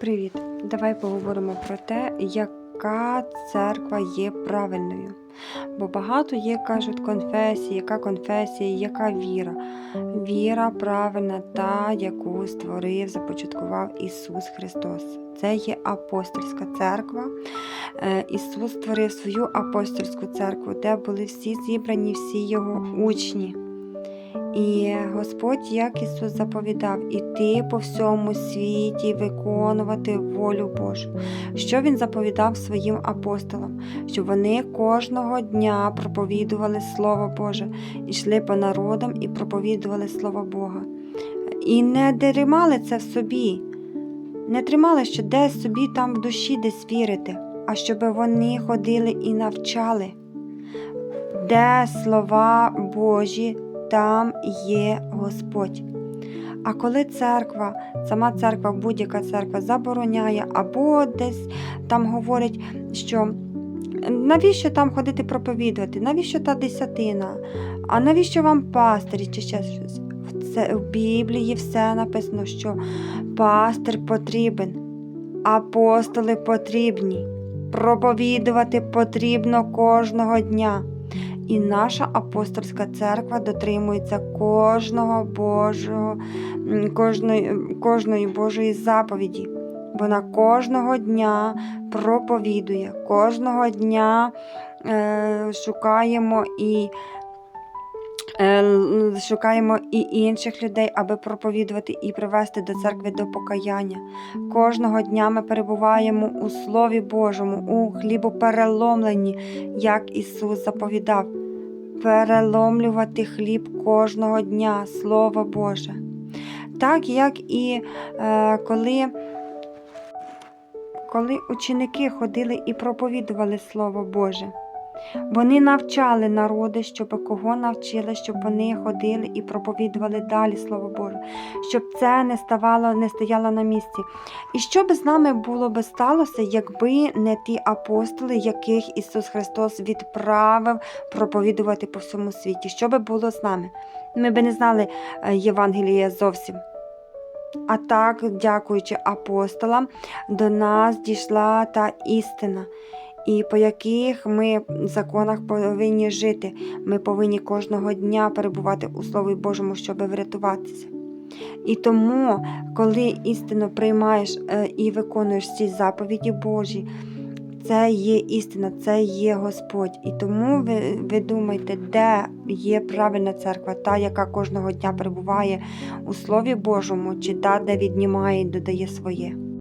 Привіт! Давай поговоримо про те, яка церква є правильною. Бо багато є, кажуть, конфесії, яка конфесія, яка віра. Віра правильна, та, яку створив, започаткував Ісус Христос. Це є апостольська церква. Е, Ісус створив свою апостольську церкву, де були всі зібрані, всі його учні. І Господь, як Ісус заповідав, іти по всьому світі, виконувати волю Божу. Що Він заповідав своїм апостолам, щоб вони кожного дня проповідували Слово Боже, йшли по народам і проповідували Слово Бога. І не тримали це в собі, не тримали, що десь собі там в душі десь вірити, а щоб вони ходили і навчали, де слова Божі там є Господь. А коли церква, сама церква, будь-яка церква забороняє, або десь там говорять, що навіщо там ходити проповідувати, навіщо та десятина, а навіщо вам пастирі чи ще щось? Це в Біблії все написано, що пастир потрібен, апостоли потрібні, проповідувати потрібно кожного дня. І наша апостольська церква дотримується кожного Божого, кожної, кожної Божої заповіді. Вона кожного дня проповідує, кожного дня е, шукаємо і шукаємо і інших людей, аби проповідувати і привести до церкви до покаяння. Кожного дня ми перебуваємо у Слові Божому, у хлібопереломленні, як Ісус заповідав переломлювати хліб кожного дня, Слово Боже. Так як і е, коли, коли ученики ходили і проповідували Слово Боже. Вони навчали народи, щоб кого навчили, щоб вони ходили і проповідували далі Слово Боже, щоб це не ставало, не стояло на місці. І що би з нами було би сталося, якби не ті апостоли, яких Ісус Христос відправив проповідувати по всьому світі? Що би було з нами? Ми би не знали е, Євангелія зовсім. А так, дякуючи апостолам, до нас дійшла та істина, і по яких ми законах повинні жити. Ми повинні кожного дня перебувати у Слові Божому, щоб врятуватися. І тому, коли істину приймаєш е, і виконуєш ці заповіді Божі, це є істина, це є Господь. І тому ви, ви думаєте, де є правильна церква, та, яка кожного дня перебуває у Слові Божому, чи та, де віднімає і додає своє.